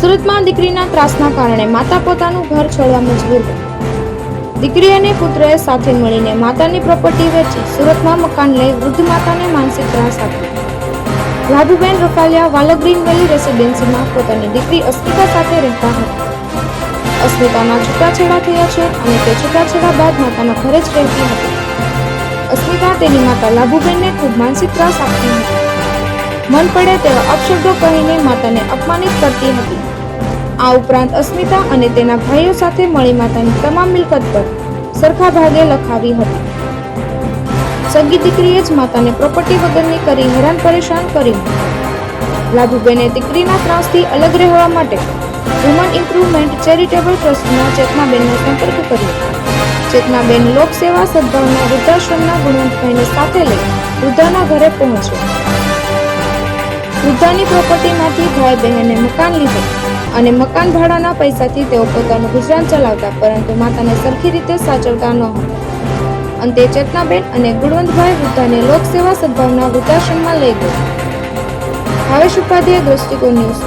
સુરતમાં દીકરીના ત્રાસના કારણે માતા પોતાનું ઘર છોડવા મજબૂર બની દીકરી અને પુત્રએ સાથે મળીને માતાની પ્રોપર્ટી વેચી સુરતમાં મકાન લઈ વૃદ્ધ માતાને માનસિક ત્રાસ આપ્યો. લાભુબેન રફાલિયા વાલગ્રીન વેલી રેસિડેન્સીમાં પોતાની દીકરી અસ્મિતા સાથે રહેતા હતા. અસ્મિતાના છૂટાછેડા થયા છે અને તે છૂટાછેડા બાદ માતાના ઘરે જ રહેતી હતી. અસ્મિતા તેની માતા લાભુબેનને ખૂબ માનસિક ત્રાસ આપતી હતી. મન પડે તેવા અપશબ્દો કહીને માતાને અપમાનિત કરતી હતી. આ ઉપરાંત અસ્મિતા અને તેના ભાઈઓ સાથે મળી માતાની તમામ મિલકત પર સરખા ભાગે લખાવી હતી. સગી દીકરીએ જ માતાને પ્રોપર્ટી વગરની કરી હેરાન પરેશાન કર્યું. લાભુબેને દીકરીના ત્રાસથી અલગ રહેવા માટે વુમન ઇમ્પ્રુવમેન્ટ ચેરિટેબલ ટ્રસ્ટના ચેતનાબેનનો સંપર્ક કર્યો. ચેતનાબેન લોકસેવા સદભાવના વૃદ્ધાશ્રમના ગુણવંતભાઈને સાથે લઈ વૃદ્ધાના ઘરે પહોંચ્યો. વૃદ્ધાની પ્રોપર્ટીમાંથી ભાઈ બહેને મકાન લીધું અને મકાન ભાડાના પૈસાથી તેઓ પોતાનું ગુજરાન ચલાવતા, પરંતુ માતાને સરખી રીતે સાચવતા ન હતા. અંતે ચેતનાબેન અને ગુણવંતભાઈ વૃદ્ધાને લોકસેવા સદભાવના વૃદ્ધાશ્રમમાં લઈ ગયા ભાવેશ ઉપાધ્યાય દ્રષ્ટિકોણ ન્યૂઝ